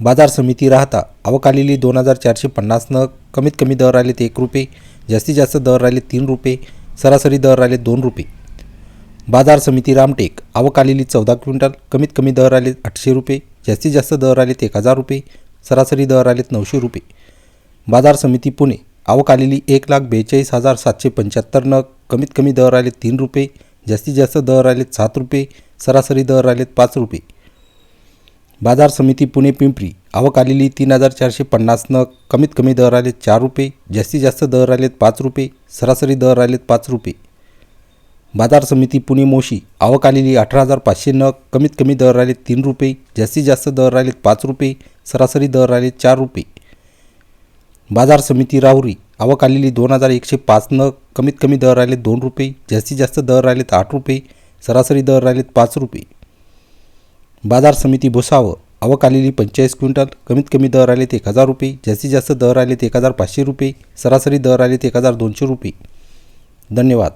बाजार समिती राहता अवकालेली दोन हजार चारशे पन्नास नग कमीत कमी दर आले एक रुपये जास्तीत जास्त दर राहिले तीन रुपये सरासरी दर राहिले दोन रुपये. बाजार समिती रामटेक अवकालेली चौदा क्विंटल कमीत कमी दर आले आठशे रुपये जास्तीत जास्त दर आलेत एक हजार रुपये सरासरी दर आलेत नऊशे रुपये. बाजार समिती पुणे अवकालेली एक लाख बेचाळीस हजार सातशे पंच्याहत्तरनं कमीत कमी दर आले तीन रुपये जास्तीत जास्त दर आलेत सात रुपये सरासरी दर आलेत पाच रुपये. बाजार समिती पुणे पिंपरी. आवक आलेली तीन हजार चारशे पन्नास नग कमीत कमी दर आले चार रुपये जास्तीत जास्त दर आलेत पाच रुपये सरासरी दर आलेत पाच रुपये. बाजार समिती पुणे मोशी आवक आलेली अठरा हजार पाचशे नग कमीत कमी दर आले तीन रुपये जास्तीत जास्त दर आलेत पाच रुपये सरासरी दर आले चार रुपये. बाजार समिती राहुरी आवक आलेली दोन हजार एकशे पाच नग कमीत कमी दर आले दोन रुपये जास्तीत जास्त दर आलेत आठ रुपये सरासरी दर आलेत पाच रुपये. बाजार समिती भुसावं आवक आलेली पंचेचाळीस क्विंटल कमीत कमी दर आलेत एक हजार रुपये जास्तीत जास्त दर आलेत एक हजार पाचशे रुपये सरासरी दर आलेत एक हजार दोनशे रुपये. धन्यवाद.